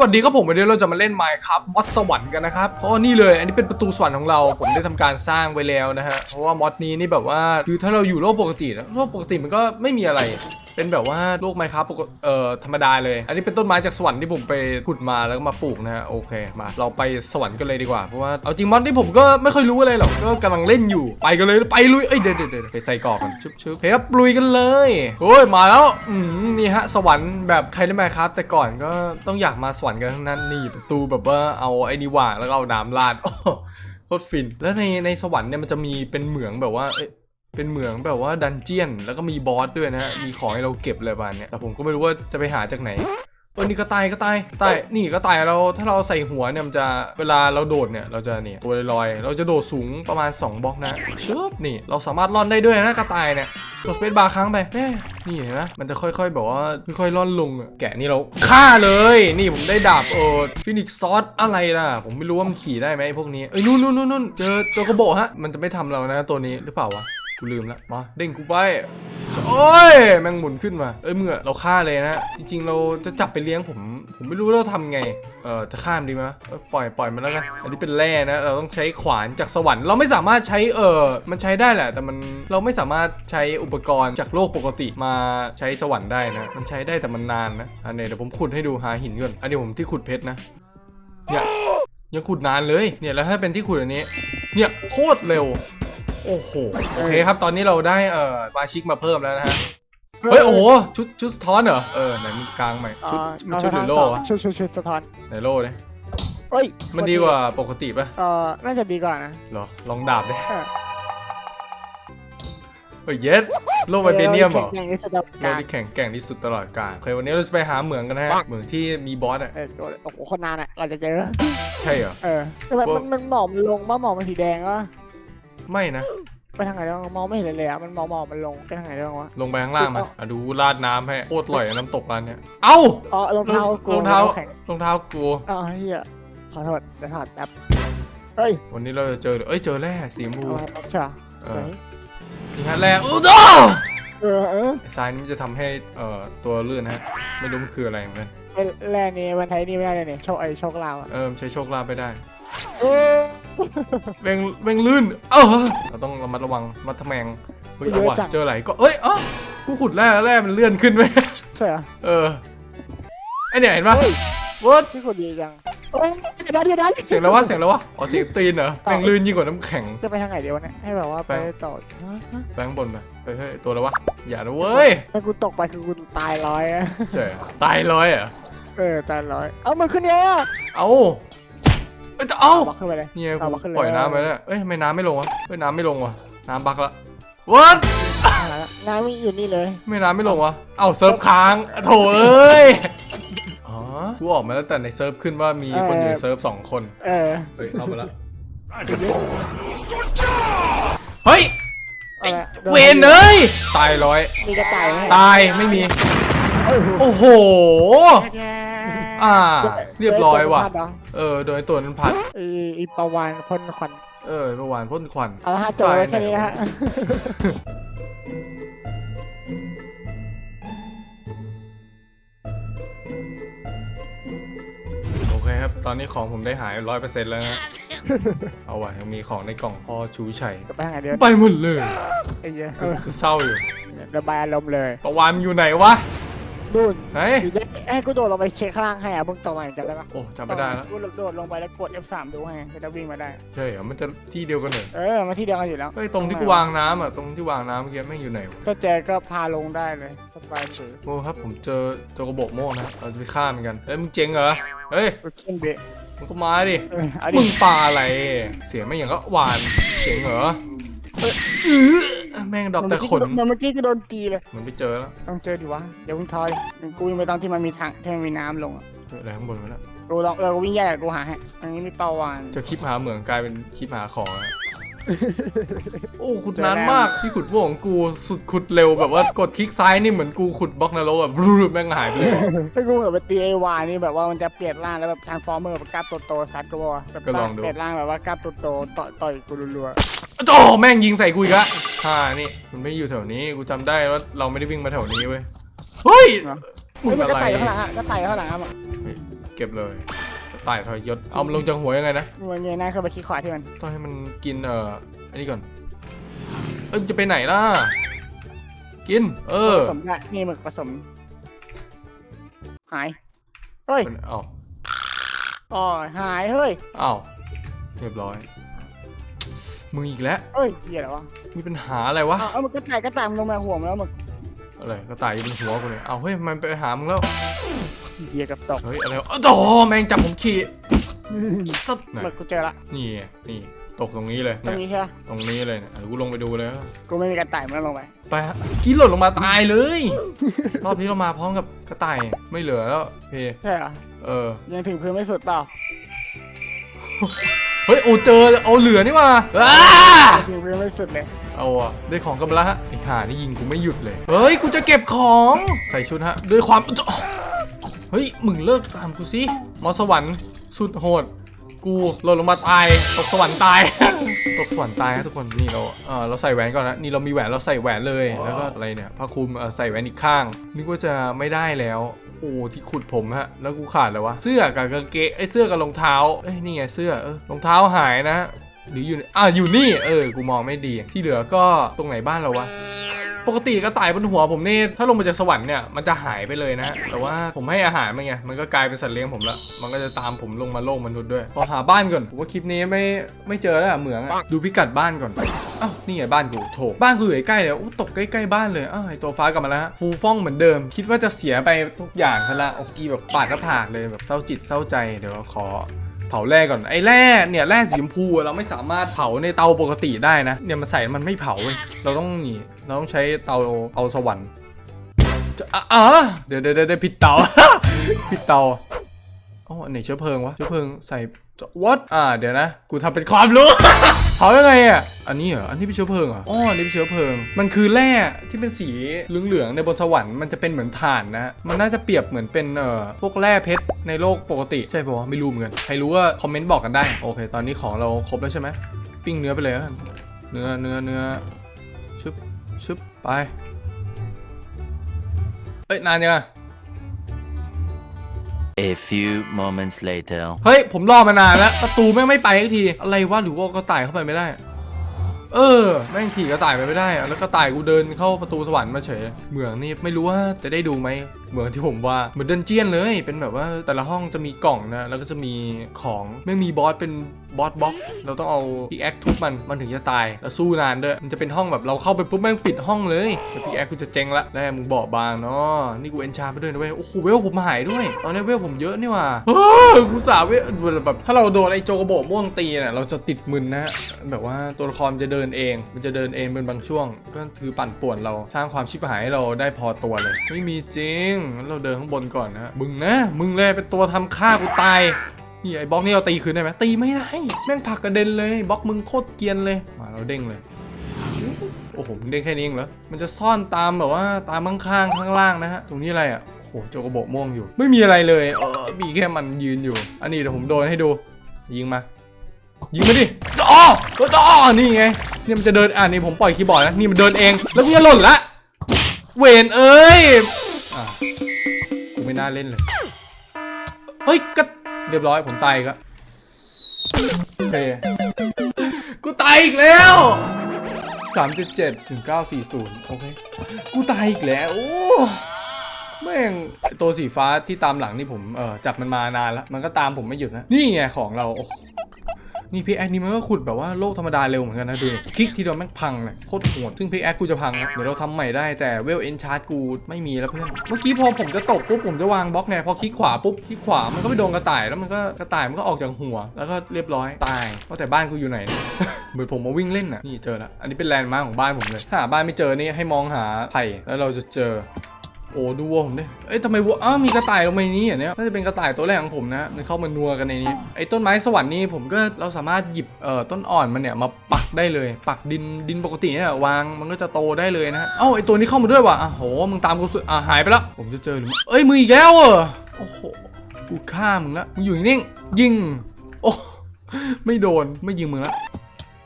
วัสดีครับผมวันนี้เราจะมาเล่น Minecraft มอดสวรรค์กันนะครับเพราะนี่เลย อันนี้เป็นประตูสวรรค์ของเราผมได้ทำการสร้างไว้แล้วนะฮะเพราะว่ามอดนี้นี่แบบว่าคือถ้าเราอยู่โลกปกตินะโลกปกติมันก็ไม่มีอะไร เป็นแบบว่าโลก Minecraft ปกติเอ่อธรรมดาเลย อันนี้เป็นต้นไม้จากสวรรค์ที่ผมไปขุดมาแล้วก็มาปลูกนะฮะโอเคมาเราไปสวรรค์กันเลยดีกว่าเพราะว่าเอาจริงมอดที่ผมก็ไม่ค่อยรู้อะไรหรอกก็กำลังเล่นอยู่ไปกันเลยไปลุยเอ้ยเดี๋ยวเดี๋ยวเดไปใส่กอกกันชุบชุบเฮ้ยครับลุยกันเลยโอ้ยมาแล้วอืมนี่ฮะสวรรค์แบบใครได้ไหมครับ แต่ก่อนก็ต้องอยากมาสวรรค์กันทั้งนั้นนี่ประตูแบบว่าเอาไอ้นี่วางแล้วก็เอาน้ำราดโคตรฟิน แล้วในในสวรรค์เนี่ยมันจะมีเป็นเหมืองแบบว่าเอ้ เป็นเหมืองแบบว่าดันเจียน แล้วก็มีบอสด้วยนะฮะ มีของให้เราเก็บอะไรประมาณเนี้ยแต่ผมก็ไม่รู้ว่าจะไปหาจากไหนเออนี่ก็ตายก็ตายตายนี่ก็ตายเราถ้าเราใส่หัวเนี่ยมันจะเวลาเราโดดเนี่ยเราจะเนี่ยตัวลอยๆเราจะโดดสูงประมาณ 2บล็อกนะชึบนี่เราสามารถล่อนได้ด้วยนะกระต่ายเนี่ยกดสเปซบาร์ค้างไปแม่นี่เห็นไหมมันจะค่อยๆแบบว่าค่อยๆล่อนลงอะแกะนี่เราฆ่าเลย นี่ผมได้ดาบเออฟินิกซอสอะไรล่ะ ผมไม่รู้ว่ามันขี่ได้ไหมไอ้พวกนี้เอ้ยนู่นนู่นนู่นนู่นเจอเจอกระโบะฮะมันจะไม่ทำเรานะตัวนี้หรือเปล่าวะ กูลืมละมาเด้งกูไปโอ้ยแมงหมุนขึ้นมาเอ้ยเมื่อเราฆ่าเลยนะ จริงๆ เราจะจับไปเลี้ยงผม ผมไม่รู้เราทำไง เออจะข้ามดีไหมปล่อยปล่อยมันแล้วกัน อันนี้เป็นแร่นะ เราต้องใช้ขวานจากสวรรค์ เราไม่สามารถใช้เออมันใช้ได้แหละ แต่มันเราไม่สามารถใช้อุปกรณ์จากโลกปกติมาใช้สวรรค์ได้นะ มันใช้ได้แต่มันนานนะอันนี้เดี๋ยวผมขุดให้ดูหาหินก่อน อันนี้ผมที่ขุดเพชรนะ เนี่ยยังขุดนานเลย เนี่ยแล้วถ้าเป็นที่ขุดอันนี้ เนี่ยโคตรเร็ว โอ้โหโอเคครับ ตอนนี้เราได้เอ่อมาชิกมาเพิ่มแล้วนะฮะ เฮ้ย โอ้โห ชุดชุดสะท้อนเหรอ เออ ไหนมึงกลางใหม่ ชุดมันชุดหรือโล่วะชุดชุดชุดสะท้อนไหนโล่เนี่ยเอ้ยมันดีกว่าปกติปะเออน่าจะดีกว่านะเหรอ ลองดาบดิเออเฮ้ยเย็ดโล่ไวเบเนียมเหรอแข็งๆที่สุดในโล่ที่แข็งแกร่งที่สุดตลอดกาลโอเควันนี้เราจะไปหาเหมืองกันนะฮะเหมืองที่มีบอสอะเออโอ้โหคนนานอะเราจะเจอ ใช่เหรอ เออแต่มันมันมันหมอกมันลงบ้าหมอกมันสีแดงวะ ไม่นะ ไปทางไหนแล้วมองไม่เห็นเลยเลยอะมันหมอกหมอกมันลงไปทางไหนแล้ววะลงไปข้างล่างมาอะดูราดน้ำให้โคตรอร่อยอะน้ำตกร้านเนี้ยเอ้าอ๋อรองเท้ารองเท้าแข็งรองเท้ากูอ๋อเฮียขอโทษเดี๋ยวถอดแป๊บเฮ้ยวันนี้เราจะเจอเอ้ยเจอแร่สีชมพูเอาใช่ปะเออสวยนี่ฮะแร่อู้ดเออเออไอ้ทรายนี่มันจะทำให้เอ่อตัวเลื่อนนะฮะไม่รู้มันคืออะไรเหมือนกันไอ้แร่นี่มันใช้นี่ไม่ได้เลยเนี่ยโชคไอ้โชคลาวอะเออมันใช้โชคลาภไปได้เออ แมงแมงลื่น เออเราต้องระมัดระวังมัดทะแมงเฮ้ยเอาว่ะเจออะไรก็เอ้ยเอ้ากูขุดแร่แล้วแร่มันเลื่อนขึ้นไปใช่เหรอเออไอเนี่ยเห็นปะเฮ้ยวัดที่คนดีจังเอ้ยเดี๋ยวนะเดี๋ยวนะเสียงแล้ววะเสียงแล้ววะอ๋อเสียงตีนเหรอแมงลื่นยิ่งกว่าน้ำแข็ง จะไปทางไหนเดียวะเนี่ยให้แบบว่าไปไป ต่อฮะฮะไปข้างบนไปเฮ้ยเฮ้ยตัวอะไรวะอย่านะเว้ยถ้ากูตกไปคือกูตายร้อยอะใช่ตายร้อยเหรอะเออตายร้อย เอามันขึ้นเนี่ยเอา เอ้ยจะเอาบักขึ้นไปเลยเนี่ยเอากูมาขึ้นเลยปล่อยน้ำไปแล้วเอ้ยทำไมน้ำไม่ลงวะเฮ้ยน้ำไม่ลงวะน้ำบักละวัดเอาละน้ำมีอยู่นี่เลย ไม่น้ำไม่ลงวะเอ้าเซิร์ฟค้างโถเอ้ยอ๋อกูออกมาแล้วแต่ในเซิร์ฟขึ้นว่ามีคนอยู่ในเซิร์ฟสองคนเออเฮ้ยเข้ามาแล้วเฮ้ยเอาละโดเวนเอ้ยตายร้อย มีกระต่ายไหมตายไม่มีเอ้ยโอ้โห อ่า เรียบร้อยว่ะเเออ โดยตัวนั้นพัดไอ้ไอีปลาวานพ่นควันเออเมื่อวานพ่นควันเอาละฮะจบไว้แค่นี้นะฮะโอเคครับ ตอนนี้ของผมได้หายร้อยเปอร์เซ็นต์แล้วนะ เอาว่ะยังมีของในกล่องพ่อชูชัย จะไปทางไหนเดียวไปหมดเลยไอ้เหี้ยเออคือเศร้าอยู่ระบายอารมณ์เลย ประวานอยู่ไหนวะ นู่นไหนอยู่ได้ให้กูโดดลงไปเช็คข้างล่างให้อะมึงตกมาจำได้ปะโอ้จำไม่ได้แล้วกูโดดลงไปแล้วกด F3 ดูให้จะวิ่งมาได้ ใช่เหรอมันจะที่เดียวกันเหรอเออมาที่เดียวกันอยู่แล้วเฮ้ยตรงที่กูวางน้ำอะตรงที่วางน้ำเมื่อกี้แม่งอยู่ไหนวะถ้าเจอก็พาลงได้เลยสบายสือโอ้ครับผมเจอเจอกระบอกโม่วงนะเราจะไปฆ่ามันกันเฮ้ยมึงเจ๋งเหรอเฮ้ยกูขึ้นเบะมึงก็มาดิเออเอามึดิงปลาอะไร เสียงไม่อย่างก็หวานเจ๋งเหรอเอ้ยอื้อ แม่งดอกแต่ขนเหมือนเมื่อกี้ก็โดนตีเลย มันไปเจอแล้ว ต้องเจอดิวะ เดี๋ยวมึงทอยกูวิ่งไปตอนที่มันมีทางที่มันมีน้ำลงอะเจออะไรข้างบนวะเนี่ยกูลองเออกูวิ่งแยกกับกูหาให้อันนี้มีเปาวานเจะคลิปหาเหมืองกลายเป็นคลิปหาของแล้วโอ้ขุดนานมากที่ขุดพวกของกูสุดขุดเร็วแบบว่ากดคลิกซ้ายนี่เหมือนกูขุดบล็อกนรกแบบบรูแม่งหายไปเลยถ้ากูแบบไปตีไอ้วานนี่แบบว่ามันจะเปลี่ยนร่างแล้วแบบทางฟอร์เมอร์แบบกล้าตัวโตซัดกูว่าแบบก็ลองดูเปลี่ยนร่างแบบว่ากล้าตัวโตต่อยต่อยกูรัว โอ้แม่งยิงใส่กูอีกละฮ่านี่มันไม่อยู่แถวนี้กูจำได้ว่าเราไม่ได้วิ่งมาแถวนี้เว้ยเฮ้ยๆมึงเฮ้ยมันอะก็ไรไต่อยู่ข้างหลังอะก็ไต่อยู่ข้างหลังอะเก็บเลยกระต่ายทรยศเอามันลงจากหัวยังไงนะมันเงยหน้าขึ้นไปคลิกขวาที่มันต้องให้มันกินเอ่ออันนี้ก่อนเอ้ยจะไปไหนล่ะกิน เออผสมได้นี่หมึกผสม หาย เฮ้ยมันเอ้า อ๋อหายเฮ้ยเอ้าเรียบร้อย มึงอีกแล้วเฮ้ยเหี้ยอะไรวะมีปัญหาอะไรวะ เอาเอามันก็ตายก็ตามลงมาห่วงแล้วหมึกอะไรก็ตายอยู่บนหัวกูเลยเอาเฮ้ยมันไปหามึงแล้ว เหี้ยกับตกเฮ้ยอะไรวะอ้าวโอ้แมงจับผมขี่อีสัตว์ไหนหมึกกูเจอละนี่ไงนี่ตกตรงนี้เลยตรงเนี่ยนี้ใช่ไหมตรงนี้เลยเนี่ยเดี๋ยวกูลงไปดูเลยกูไม่มีกระต่ายมันลงไปไปฮะกินหล่นลงมาตายเลย รอบนี้เรามาพร้อมกับกระต่ายไม่เหลือแล้วเพใช่เหรอเออยังถึงพื้นไม่สุดเปล่า เฮ้ยโอ้เจอเอาเหลือนี่มาอ้าถึงพื้นไม่สุดเลยเอาอะได้ของกันมาแล้วฮะไอ้ห่านี่ยิงกูไม่หยุดเลย เฮ้ยกูจะเก็บของใส่ชุดฮะด้วยความเฮ้ยมึงเลิกตามกูสิมอสวรรค์สุดโหด กูหล่นลงมาตายตกสวรรค์ตาย ตกสวรรค์ตายฮะทุกคนนี่เราเออเราใส่แหวนก่อนนะนี่เรามีแหวนเราใส่แหวนเลยแล้วก็อะไรเนี่ยผ้าคลุมเออใส่แหวนอีกข้างนึกว่าจะไม่ได้แล้ว โอ้ที่ขุดผมฮะ แล้วกูขาดเลยวะ เสื้อกับกางเกงไอ้เสื้อกับรองเท้า เอ้ยนี่ไงเสื้อเออรองเท้าหายนะ หรืออยู่อะอยู่นี่ เออ กูมองไม่ดี ที่เหลือก็ตรงไหนบ้านเราวะปกติกระต่ายบนหัวผมนี่ถ้าลงมาจากสวรรค์เนี่ยมันจะหายไปเลยนะ แต่ว่าผมให้อาหารมันไงมันก็กลายเป็นสัตว์เลี้ยงผมละมันก็จะตามผมลงมาโลกมนุษย์ด้วยพอหาบ้านก่อนผมว่าคลิปนี้ไม่ไม่เจอแล้วเหมืองอดูพิกัดบ้านก่อน อ้าวนี่ไงบ้านกูโถบ้านกูอยู่ใกล้ๆเลยอู้ตกใกล้ๆบ้านเลยอ้าวไอตัวฟ้ากลับมาแล้วฮะฟูฟ่องเหมือนเดิม คิดว่าจะเสียไปทุกอย่างซะละโอ้กีแบบปาดหน้าผากเลยแบบเศร้าจิตเศร้าใจเดี๋ยวขอเผาแร่ก่อนไอ้แร่เนี่ยแร่สีชมพูเราไม่สามารถเผาในเตาปกติได้นะเนี่ยมันใส่มันไม่เผาเว้ยเราต้องนี่เราต้องใช้เตาเตาสวรรค์อะอะเดี๋ยวเดี๋ยวเดี๋ยวผิดเตาผิดเตาอ๋ออันไหนเชื้อเพลิงวะเชื้อเพลิงใส่ what อ่าเดี๋ยวนะ กูทำเป็นความรู้ เผายังไงอะ อันนี้เหรอ อันนี้เป็นเชื้อเพลิงเหรอ อ๋อ อันนี้เป็นเชื้อเพลิง มันคือแร่ที่เป็นสีเหลืองๆในบนสวรรค์มันจะเป็นเหมือนถ่านนะ มันน่าจะเปรียบเหมือนเป็นเอ่อพวกแร่เพชรในโลกปกติ ใช่ปะวะไม่รู้เหมือนกัน ใครรู้ก็คอมเมนต์บอกกันได้ โอเค ตอนนี้ของเราครบแล้วใช่ไหมปิ้งเนื้อไปเลยกันเนื้อเนื้อเนื้อชึบชึบไป เอ้ยนานยังอะ A few moments later. เฮ้ย ผมรอมานานแล้ว ประตูแม่งไม่ไปสักที อะไรวะหรือว่าก็ต่ายเข้าไปไม่ได้ เออ แม่งขี่กระต่ายไปไม่ได้ แล้วกระต่ายกูเดินเข้าประตูสวรรค์มาเฉยเหมืองนี่ไม่รู้ว่าจะได้ดูไหม เหมืองที่ผมว่าเหมือนเดนเจียนเลย เป็นแบบว่าแต่ละห้องจะมีกล่องนะ แล้วก็จะมีของไม่มีบอสเป็นบอสบล็อก เราต้องเอาพีแอคทุบมัน มันถึงจะตาย แล้วสู้นานด้วย มันจะเป็นห้องแบบเราเข้าไปปุ๊บแม่งปิดห้องเลยแล้วพีแอคกูจะเจ๊งละ แล้วมึงเบาะบางเนาะนี่กูเอนชาไปด้วยนะเว้ย โอ้โหเวลผมหายด้วย ตอนนี้เวลผมเยอะนี่ว่าเฮ้ยกูสาวเวลแบบถ้าเราโดนไอ้โจกระโบม่วงตีเนี่ยเราจะติดมึนนะฮะแบบว่าตัวละครจะเดินเอง มันจะเดินเองเป็นบางช่วง ก็คือปั่นป่วนเรา สร้างความชิบหายให้เราได้พอตัวเลย ไม่มีจริงงั้นเราเดินข้างบนก่อนนะมึงนะ มึงเลยเป็นตัวทำฆ่ากูตายนี่ไอ้บล็อกนี่เราตีคืนได้ไหมตีไม่ได้ แม่งผักกระเด็นเลยบล็อกมึงโคตรเกียนเลยมาเราเด้งเลยโอ้โหมึงเด้งแค่นี้เองเหรอมันจะซ่อนตามแบบว่าตามข้างๆข้างล่างนะฮะตรงนี้อะไรอะโอ้โหโจกระโบกม่วงอยู่ ไม่มีอะไรเลยเออมีแค่มันยืนอยู่ อันนี้เดี๋ยวผมโดนให้ดู ยิงมา ยิงมาดิจ้อจ้อนี่ไงนี่มันจะเดินอ่านี่ผมปล่อยคีย์บอร์ดนะนี่มันเดินเองแล้วกูจะหล่นละเวนเอ้ย อะกูไม่น่าเล่นเลย เฮ้ยก็เรียบร้อยผมตายก็โอเคกูตายอีกแล้วสามเจ็ดเจ็ดถึงเก้าสี่ศูนย์โอเค กูตายอีกแล้ว โอ้แม่งตัวสีฟ้าที่ตามหลังนี่ผมเออจับมันมานานแล้ว มันก็ตามผมไม่หยุดนะ นี่ไงของเราโอ นี่พีแอคนี่มันก็ขุดแบบว่าโลกธรรมดาเร็วเหมือนกันนะดูดิคลิกทีเดียวแม่งพังเลยโคตรโหดซึ่งพีแอคกูจะพังนะเดี๋ยวเราทำใหม่ได้แต่เวลเอนชาร์กูไม่มีแล้วเพื่อนเมื่อกี้พอผมจะตกปุ๊บผมจะวางบล็อกไงพอคลิกขวาปุ๊บคลิกขวามันก็ไปโดนกระต่ายแล้วมันก็กระต่ายมันก็ออกจากหัว แล้วก็เรียบร้อยตายว่าแต่บ้านกูอยู่ไหนเนี่ยเหมือนผมมาวิ่งเล่นน่ะนี่เจอแล้วอันนี้เป็นแลนด์มาร์คของบ้านผมเลยถ้าหาบ้านไม่เจอนี่ให้มองหาไผ่แล้วเราจะเจอโอ้ดูวัวผมดิเอ้ยทำไมวัวอ้าวมีกระต่ายลงมาในนี้อะเนี่ยน่าจะเป็นกระต่ายตัวแรกของผมนะมันเข้ามานัวกันในนี้ไอ้ต้นไม้สวรรค์นี่ผมก็เราสามารถหยิบเอ่อต้นอ่อนมันเนี่ยมาปักได้เลย ปักดินดินปกติเนี่ยวางมันก็จะโตได้เลยนะเอ้าไอ้ตัวนี้เข้ามาด้วยว่ะอะโหมึงตามกูสุดอะหายไปแล้วผมจะเจอหรือเอ้ยมึงอีกแล้วเหรอโอ้โหกูฆ่ามึงละมึงอยู่นิ่งยิงโอ้ไม่โดนไม่ยิงมึงละ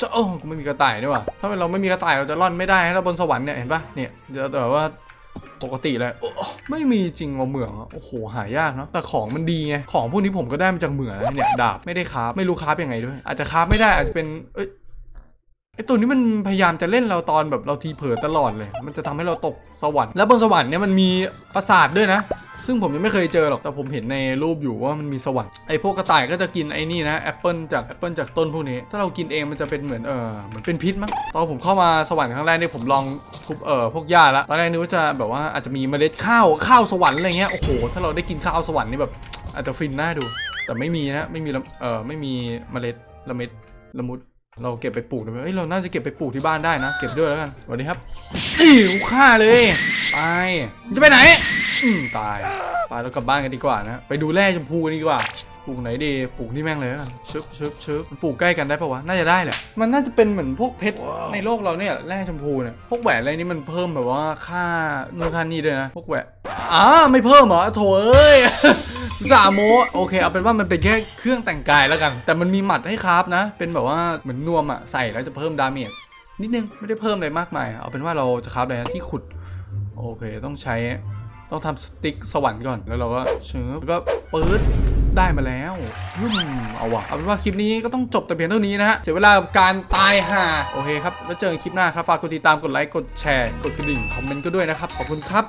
จะโอ้กูไม่มีกระต่ายด้วยว่ะถ้าเราไม่มีกระต่ายเราจะร่อนไม่ได้นะเราบนสวรรค์เนี่ยเห็นปะเนี่ยจะแบบว่า ปกติเลยไม่มีจริงว่าเหมืองโอ้โหหายากเนาะแต่ของมันดีไงของพวกนี้ผมก็ได้มาจากเหมืองเนี่ยดาบไม่ได้คราฟไม่รู้คราฟยังไงด้วย อาจจะคราฟไม่ได้อาจจะเป็นเอ้ยไอตัวนี้มันพยายามจะเล่นเราตอนแบบเราทีเผลอตลอดเลย มันจะทำให้เราตกสวรรค์ แล้วบนสวรรค์เนี่ยมันมีปราสาทด้วยนะ ซึ่งผมยังไม่เคยเจอหรอกแต่ผมเห็นในรูปอยู่ว่ามันมีสวรรค์ไอพวกกระต่ายก็จะกินไอ้นี่นะแอปเปิลจากแอปเปิลจากต้นพวกนี้ ถ้าเรากินเองมันจะเป็นเหมือนเออเหมือนเป็นพิษมั้งตอนผมเข้ามาสวรรค์ครั้งแรกเนี่ยผมลองทุบเออพวกหญ้าล้วตอนแรกนึกว่าจะแบบว่าอาจจะมีเมล็ดข้าวข้าวสวรรค์อะไรเงี้ยโอ้โหถ้าเราได้กินข้าวสวรรค์นี่แบบ อาจจะฟินน่าดู แต่ไม่มีนะไม่มีละเออไม่มีเมล็ดละเม็ดละมุดเราเก็บไปปลูกได้ไหมเอ้ย เราน่าจะเก็บไปปลูกที่บ้านได้นะ เก็บด้วยแล้วกันสวัสดีครับนี่ฆ่าเลย ไป จะไปไหน ตายไปเรากลับบ้านกันดีกว่านะ ไปดูแร่ชมพูกันดีกว่าปลูกไหนดีปลูกนี่แม่งเลยกันชึบชึบชึบมันปลูกใกล้กันได้ปะวะ น่าจะได้แหละ มันน่าจะเป็นเหมือนพวกเพชรในโลกเราเนี่ยแร่ชมพูเนี่ย พวกแหวนอะไรนี่มันเพิ่มแบบว่าค่านู่นค่านี่ด้วยนะ พวกแหวนอ่าไม่เพิ่มเหรอโถเอ้ยสาโมโอเคเอาเป็นว่ามันเป็นแค่เครื่องแต่งกายแล้วกัน แต่มันมีหมัดให้คราฟนะ เป็นแบบว่าเหมือนนวมอะใส่แล้วจะเพิ่มดาเมจนิดนึงไม่ได้เพิ่มอะไรมากมาย เอาเป็นว่าเราจะคราฟอะไรที่ขุด โอเคต้องใช้ ต้องทำสติ๊กสวรรค์ก่อน แล้วเราก็เชิญแล้วก็ปื๊ดได้มาแล้วยุ่มเอาวะเอาเป็นว่าคลิปนี้ก็ต้องจบแต่เพียงเท่านี้นะฮะ เสียเวลากับการตายห่า โอเคครับ แล้วเจอกันคลิปหน้าครับ ฝากกดติดตาม กดไลค์ กดแชร์ กดกระดิ่ง คอมเมนต์ก็ด้วยนะครับ ขอบคุณครับ